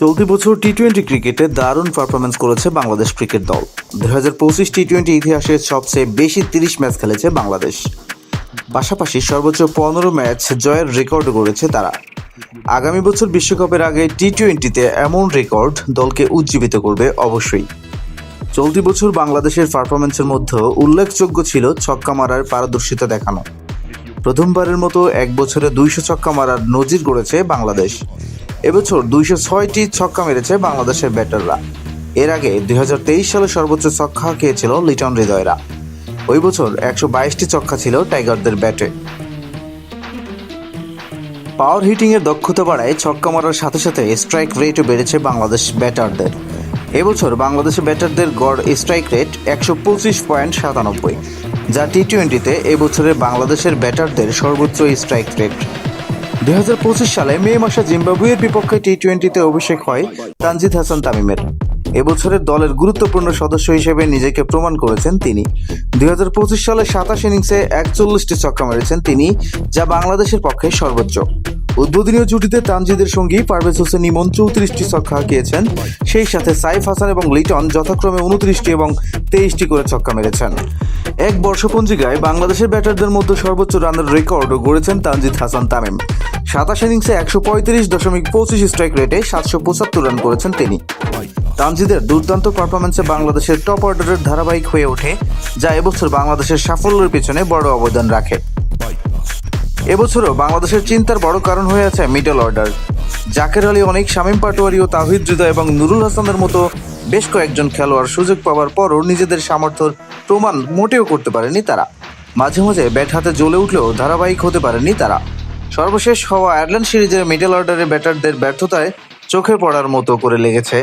চলতি বছর T twenty ক্রিকেটে দারুণ পারফরমেন্স করেছে বাংলাদেশ ক্রিকেট দল। দুই হাজার পঁচিশ টি টোয়েন্টি ইতিহাসের সবচেয়ে বেশি তিরিশ ম্যাচ খেলেছে বাংলাদেশ। পাশাপাশি সর্বোচ্চ পনেরো ম্যাচ জয়ের রেকর্ড করেছে তারা। আগামী বছর বিশ্বকাপের আগে টি টোয়েন্টিতে এমন রেকর্ড দলকে উজ্জীবিত করবে অবশ্যই। চলতি বছর বাংলাদেশের পারফরমেন্সের মধ্যে উল্লেখযোগ্য ছিল ছক্কা মারার পারদর্শিতা দেখানো। প্রথমবারের মতো এক বছরে দুইশো ছক্কা মারার নজির গড়েছে বাংলাদেশ। এবছর দুইশো ছয়টি ছক্কা মেরেছে বাংলাদেশের ব্যাটাররা। এর আগে দু হাজার তেইশ সালে সর্বোচ্চ ছক্কা খেয়েছিল লিটন হৃদয়রা। ওই বছর একশো বাইশটি ছক্কা ছিল টাইগারদের ব্যাটে। পাওয়ার হিটিংয়ের দক্ষতা বাড়ায় ছক্কা মারার সাথে সাথে স্ট্রাইক রেটও বেড়েছে বাংলাদেশ ব্যাটারদের। এবছর বাংলাদেশের ব্যাটারদের গড় স্ট্রাইক রেট একশো পঁচিশ পয়েন্ট সাতানব্বই, যা টি টোয়েন্টিতে এবছরের বাংলাদেশের ব্যাটারদের সর্বোচ্চ স্ট্রাইক রেট। দুই সালে মে মাসে জিম্বাবুয়ের বিপক্ষে টি টোয়েন্টিতে অভিষেক হয় তানজিদ হাসান তামিমের। এবছরের দলের গুরুত্বপূর্ণ সদস্য হিসেবে নিজেকে প্রমাণ করেছেন তিনি। দুই সালে সাতাশ ইনিংসে একচল্লিশটি ছক্কা মেরেছেন তিনি, যা বাংলাদেশের পক্ষে সর্বোচ্চ। উদ্বোধনীয় জুটিতে তানজিদের সঙ্গী পারভেজ হোসেন ইমন চৌত্রিশটি ছক্কা হাঁকিয়েছেন। সেই সাথে সাইফ হাসান এবং লিটন যথাক্রমে উনত্রিশটি এবং তেইশটি করে ছক্কা মেরেছেন। এক বর্ষপঞ্জিকায় বাংলাদেশের ব্যাটারদের মধ্যে সর্বোচ্চ রানের রেকর্ডও গড়েছেন তানজিদ হাসান তামিম। সাতাশ ইনিংসে একশো পঁয়ত্রিশ দশমিক পঁচিশ স্ট্রাইক রেটে সাতশো পঁচাত্তর রান করেছেন তিনি। তানজিদের দুর্দান্ত পারফরমেন্সে বাংলাদেশের টপ অর্ডারের ধারাবাহিক হয়ে ওঠে, যা এবছর বাংলাদেশের সাফল্যের পেছনে বড় অবদান রাখে। এবছরও বাংলাদেশের চিন্তার বড় কারণ হয়ে আছে মিডল অর্ডার জাকের আলী, অনেক শামীম পাটোয়ারি ও তাহিদ হৃদয় এবং নুরুল হাসানের মতো বেশ কয়েকজন খেলোয়াড় সুযোগ পাওয়ার পরও নিজেদের সামর্থ্যর প্রমাণ মোটেও করতে পারেনি তারা। মাঝে মাঝে ব্যাট হাতে জ্বলে উঠলেও ধারাবাহিক হতে পারেনি তারা। সর্বশেষ হওয়া আয়ারল্যান্ড সিরিজের মিডল অর্ডারের ব্যাটারদের ব্যর্থতায় চোখে পড়ার মতো করে লেগেছে।